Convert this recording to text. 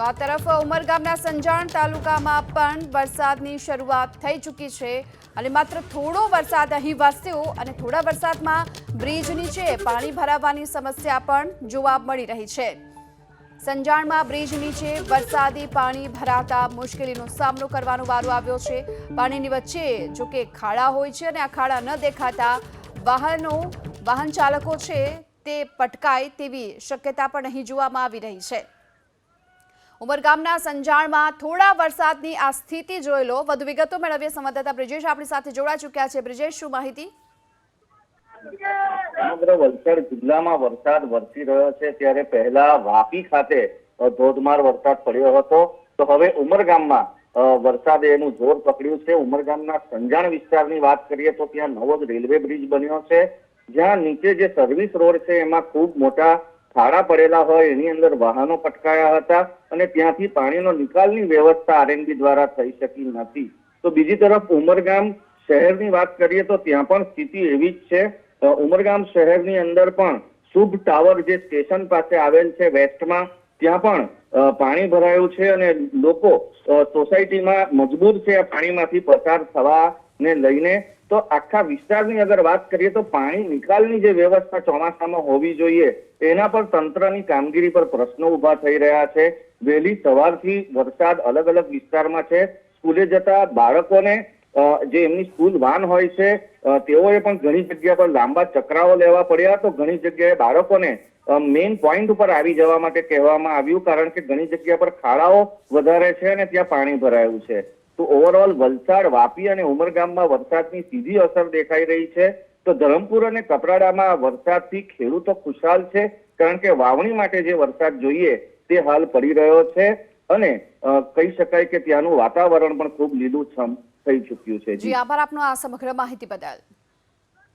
તો આ તરફ ઉમરગામના સંજાણ તાલુકામાં પણ વરસાદની શરૂઆત થઈ ચૂકી છે અને માત્ર થોડો વરસાદ અહીં વરસ્યો અને થોડા વરસાદમાં બ્રિજ નીચે પાણી ભરાવાની સમસ્યા પણ જોવા મળી રહી છે. સંજાણમાં બ્રિજ નીચે વરસાદી પાણી ભરાતા મુશ્કેલીનો સામનો કરવાનો વારો આવ્યો છે. પાણીની વચ્ચે જો કે ખાડા હોય છે અને આ ખાડા ન દેખાતા વાહનો, વાહન ચાલકો છે તે પટકાય તેવી શક્યતા પણ અહીં જોવામાં આવી રહી છે. ઉમરગામના સંજાણમાં થોડા વરસાદની આ સ્થિતિ જોઈ લો. વધુ વિગતો મેળવીએ સંવાદદાતા બ્રિજેશ. આપણી સાથે જોડાઈ ચૂક્યા છે. બ્રિજેશ, શું માહિતી? સમગ્ર વલસાડ જિલ્લામાં વરસાદ વરસી રહ્યો છે. ત્યારે પહેલા વાપી ખાતે ધોધમાર વરસાદ પડ્યો હતો. તો હવે ઉમરગામમાં વરસાદે એનું જોર પકડ્યું છે. ઉમરગામના સંજાણ વિસ્તારની વાત કરીએ તો ત્યાં નવો રેલવે બ્રિજ બન્યો છે. જ્યાં નીચે જે સર્વિસ રોડ છે, એમાં ખૂબ મોટા ખાડા પડેલા હોય. એની અંદર વાહનો પટકાયા હતા. અને ત્યાંથી પાણીનો નિકાલની વ્યવસ્થા આરએનબી દ્વારા થઈ શકી નથી. તો બીજી તરફ ઉમરગામ શહેરની વાત કરીએ તો ત્યાં પણ સ્થિતિ એવી જ છે. ઉમરગામ શહેરની અંદર પણ શુભ ટાવર જે સ્ટેશન પાસે આવેલ છે વેસ્ટમાં, ત્યાં પણ પાણી ભરાયું છે અને લોકો સોસાયટીમાં મજબૂર છે પાણીમાંથી પસાર થવાને લઈને. તો આખા વિસ્તારની અગર વાત કરીએ તો પાણી નિકાલની જે વ્યવસ્થા ચોમાસામાં હોવી જોઈએ, એના પર તંત્રની કામગીરી પર પ્રશ્નો ઊભા થઈ રહ્યા છે. વહેલી સવારથી વરસાદ અલગ અલગ વિસ્તારમાં છે. સ્કૂલે જતા બાળકોને જે એમની સ્કૂલ વાન હોય છે તેઓએ પણ ઘણી જગ્યા પર લાંબા ચક્રાઓ લેવા પડ્યા. તો ઘણી જગ્યાએ બાળકોને મેઇન પોઈન્ટ ઉપર આવી જવા માટે કહેવામાં આવ્યું, કારણ કે ઘણી જગ્યા પર ખાડાઓ વધારે છે અને ત્યાં પાણી ભરાયું છે. તો ઓવરઓલ વલસાડ, વાપી અને ઉમરગામમાં વરસાદની સીધી અસર દેખાઈ રહી છે. તો ધરમપુર અને કપરાડામાં વરસાદથી ખેડૂતો ખુશાલ છે, કારણ કે વાવણી માટે જે વરસાદ જોઈએ તે હાલ પડી રહ્યો છે અને કહી શકાય કે ત્યાંનું વાતાવરણ પણ ખૂબ લીલુંછમ થઈ ચૂક્યું છે. જી, આભાર આપનો આ સમગ્ર માહિતી બદલ.